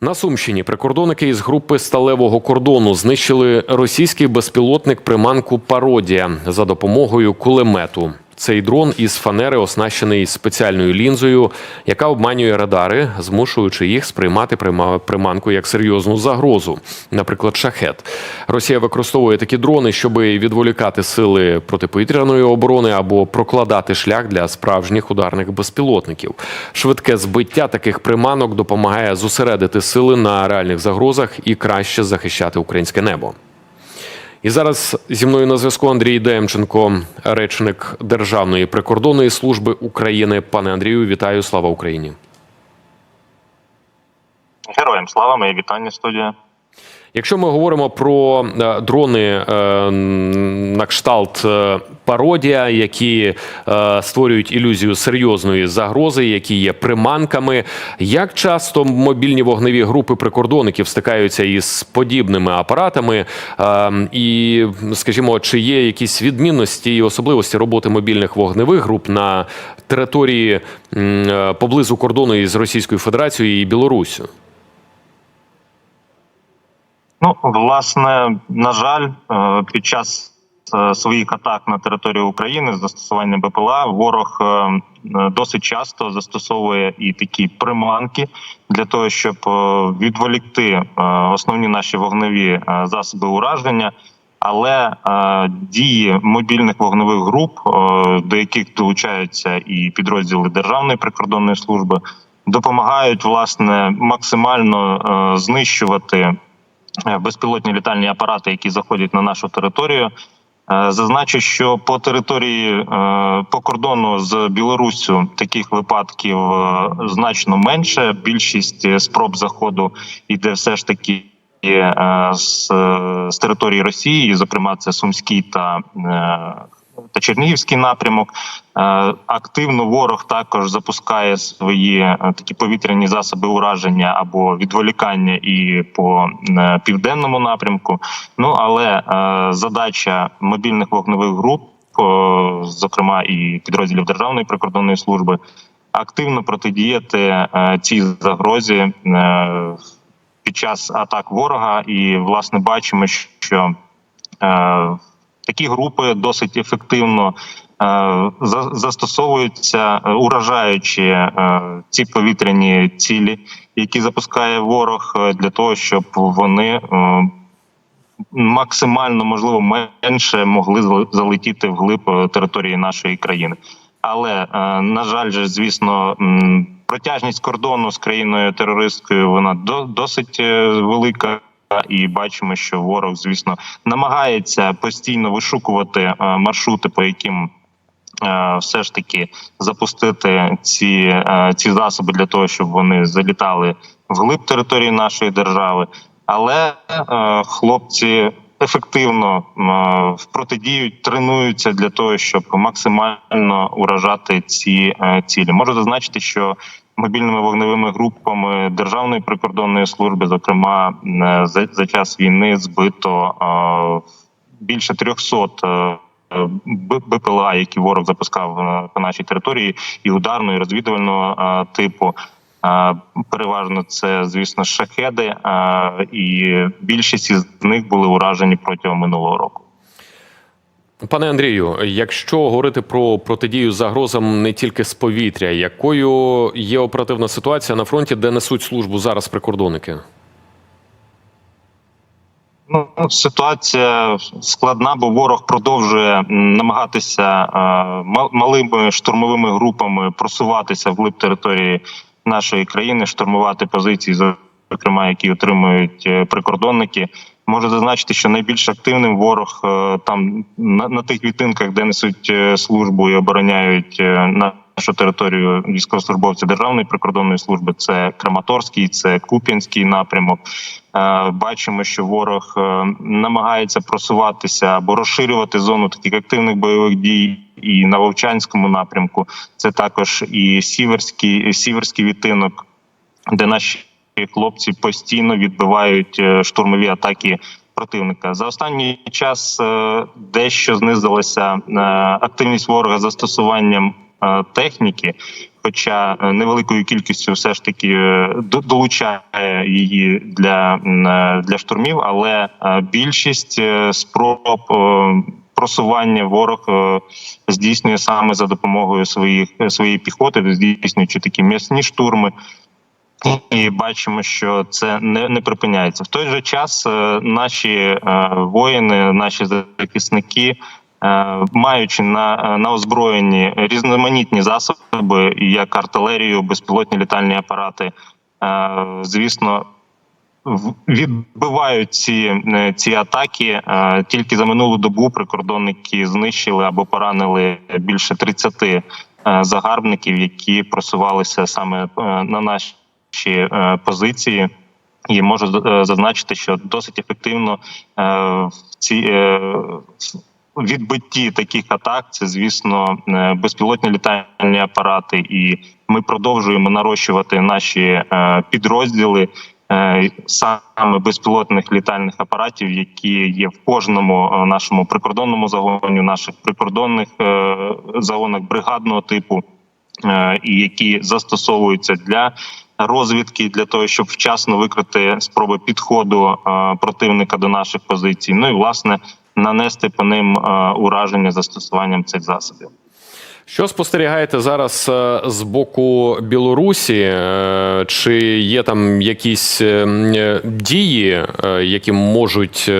На Сумщині прикордонники із групи сталевого кордону знищили російський безпілотник приманку Пародія за допомогою кулемету. Цей дрон із фанери оснащений спеціальною лінзою, яка обманює радари, змушуючи їх сприймати приманку як серйозну загрозу, наприклад, шахет. Росія використовує такі дрони, щоб відволікати сили протиповітряної оборони або прокладати шлях для справжніх ударних безпілотників. Швидке збиття таких приманок допомагає зосередити сили на реальних загрозах і краще захищати українське небо. І зараз зі мною на зв'язку Андрій Демченко, речник Державної прикордонної служби України. Пане Андрію, вітаю! Слава Україні! Героям слава, мої вітання студія. Якщо ми говоримо про е, дрони е, на кшталт е, пародія, які створюють ілюзію серйозної загрози, які є приманками, як часто мобільні вогневі групи прикордонників стикаються із подібними апаратами, і скажімо, чи є якісь відмінності і особливості роботи мобільних вогневих груп на території поблизу кордону із Російською Федерацією і Білоруссю? Ну, власне, на жаль, е, під час е, своїх атак на територію України з застосуванням БПЛА ворог е, досить часто застосовує і такі приманки для того, щоб відволікти основні наші вогневі засоби ураження. Але е, дії мобільних вогневих груп, е, до яких долучаються і підрозділи Державної прикордонної служби, допомагають власне максимально е, знищувати безпілотні літальні апарати, які заходять на нашу територію. Е, Зазначу, що по території е, по кордону з Білоруссю таких випадків е, значно менше. Більшість е, спроб заходу йде все ж таки е, з, е, з території Росії, зокрема, це Сумський та е, та Чернігівський напрямок. Е, Активно ворог також запускає свої е, такі повітряні засоби ураження або відволікання і по е, південному напрямку. Ну але задача мобільних вогневих груп, зокрема і підрозділів Державної прикордонної служби, активно протидіяти цій загрозі під час атак ворога. І власне бачимо, що е, такі групи досить ефективно е, застосовуються, е, уражаючи е, ці повітряні цілі, які запускає ворог, для того, щоб вони максимально можливо менше могли залетіти вглиб території нашої країни. Але на жаль, же звісно, протяжність кордону з країною терористкою вона до- досить велика. І бачимо, що ворог, звісно, намагається постійно вишукувати е, маршрути, по яким е, все ж таки запустити ці, е, ці засоби для того, щоб вони залітали вглиб території нашої держави. Але хлопці ефективно протидіють, тренуються для того, щоб максимально уражати ці цілі. Можу зазначити, що мобільними вогневими групами Державної прикордонної служби, зокрема, е, за, за час війни збито більше 300 е, БПЛА, які ворог запускав е, по нашій території, і ударного, і розвідувального типу. Переважно це, звісно, шахеди, і більшість із них були уражені протягом минулого року. Пане Андрію, якщо говорити про протидію загрозам не тільки з повітря, якою є оперативна ситуація на фронті, де несуть службу зараз прикордонники? Ну, ситуація складна, бо ворог продовжує намагатися е, малими штурмовими групами просуватися вглиб території нашої країни, штурмувати позиції, зокрема, які отримують е, прикордонники. Можу зазначити, що найбільш активним ворог е, там на, на тих відтинках, де несуть е, службу і обороняють е, нашу територію військовослужбовці Державної прикордонної служби. Це Краматорський, це Куп'янський напрямок. Бачимо, що ворог намагається просуватися або розширювати зону таких активних бойових дій. І на Вовчанському напрямку це також і сіверський, сіверський відтинок, де наші хлопці постійно відбивають е, штурмові атаки противника. За останній час е, дещо знизилася е, активність ворога застосуванням техніки. хоча невеликою кількістю все ж таки долучає її для, для штурмів, але більшість спроб просування ворог здійснює саме за допомогою своїх своєї піхоти, здійснюючи такі м'ясні штурми. І бачимо, що це не, не припиняється. В той же час е, наші е, воїни, наші захисники, е, маючи на, на озброєнні різноманітні засоби, як артилерію, безпілотні літальні апарати, звісно, відбивають ці, ці атаки. Тільки за минулу добу прикордонники знищили або поранили більше 30 е, загарбників, які просувалися саме на наші е, позиції. І можу е, зазначити, що досить ефективно е, в ці відбитті таких атак це, звісно, безпілотні літальні апарати, і ми продовжуємо нарощувати наші підрозділи саме безпілотних літальних апаратів, які є в кожному нашому прикордонному загоні, наших прикордонних загонах бригадного типу, і які застосовуються для розвідки, для того, щоб вчасно викрити спроби підходу е, противника до наших позицій. Ну і власне нанести по ним е, ураження застосуванням цих засобів. Що спостерігаєте зараз е, з боку Білорусі? Чи є там якісь дії, які можуть,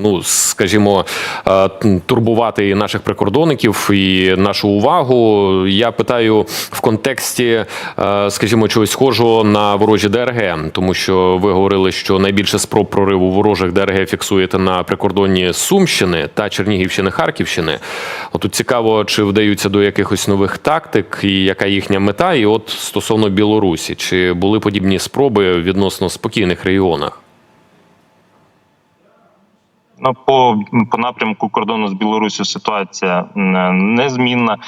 ну скажімо, е, турбувати наших прикордонників і нашу увагу? Я питаю в контексті, е, скажімо, чогось схожого на ворожі ДРГ, тому що ви говорили, що найбільше спроб прориву ворожих ДРГ фіксуєте на прикордонні Сумщини та Чернігівщини, Харківщини. От тут цікаво, чи вдаються до якихось нових тактик, і яка їхня мета. І от стосовно Білорусі, чи були подібні спроби відносно спокійних регіонах? Ну, по, по напрямку кордону з Білорусі ситуація незмінна,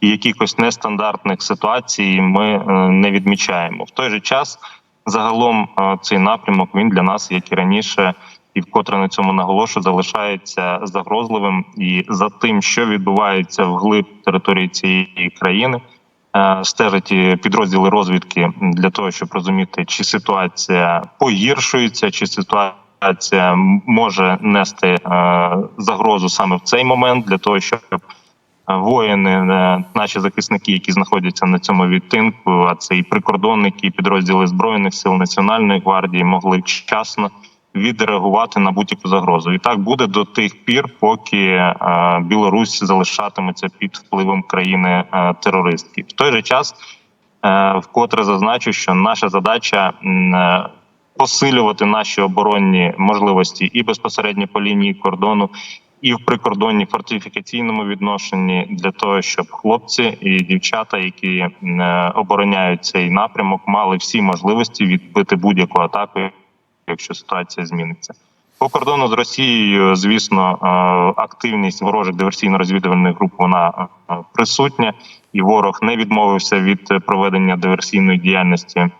і якихось нестандартних ситуацій ми е, не відмічаємо. В той же час загалом е, цей напрямок він для нас, як і раніше, і вкотре на цьому наголошую, залишається загрозливим. І за тим, що відбувається вглиб території цієї країни, е, стежать підрозділи розвідки для того, щоб розуміти, чи ситуація погіршується, чи ситуація ситуація може нести е, загрозу саме в цей момент для того, щоб е, воїни, е, наші захисники, які знаходяться на цьому відтинку, а це і прикордонники, і підрозділи збройних сил Національної гвардії, могли вчасно відреагувати на будь-яку загрозу. І так буде до тих пір, поки Білорусь залишатиметься під впливом країни терористки. В той же час вкотре зазначу, що наша задача. Посилювати наші оборонні можливості і безпосередньо по лінії кордону, і в прикордонні фортифікаційному відношенні для того, щоб хлопці і дівчата, які е, обороняють цей напрямок, мали всі можливості відбити будь-яку атаку, якщо ситуація зміниться. По кордону з Росією, звісно, е, активність ворожих диверсійно-розвідувальних груп вона е, присутня, і ворог не відмовився від проведення диверсійної діяльності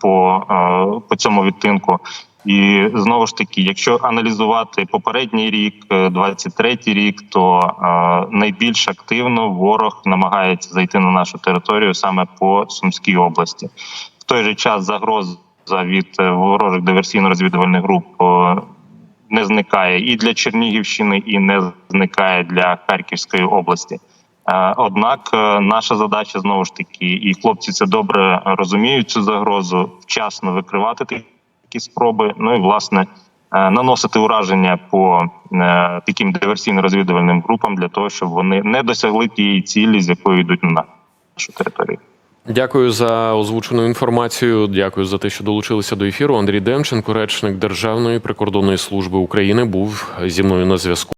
по, е, по цьому відтинку. І знову ж таки, якщо аналізувати попередній рік, е, 23-й рік, то е, найбільш активно ворог намагається зайти на нашу територію саме по Сумській області. В той же час загроза від е, ворожих диверсійно-розвідувальних груп е, не зникає і для Чернігівщини, і не зникає для Харківської області. Е, Однак е, наша задача знову ж таки, і хлопці це добре розуміють цю загрозу, вчасно викривати такі спроби. Ну і власне е, наносити ураження по таким диверсійно-розвідувальним групам для того, щоб вони не досягли тієї цілі, з якою йдуть на нашу територію. Дякую за озвучену інформацію. Дякую за те, що долучилися до ефіру. Андрій Демченко, речник Державної прикордонної служби України, був зі мною на зв'язку.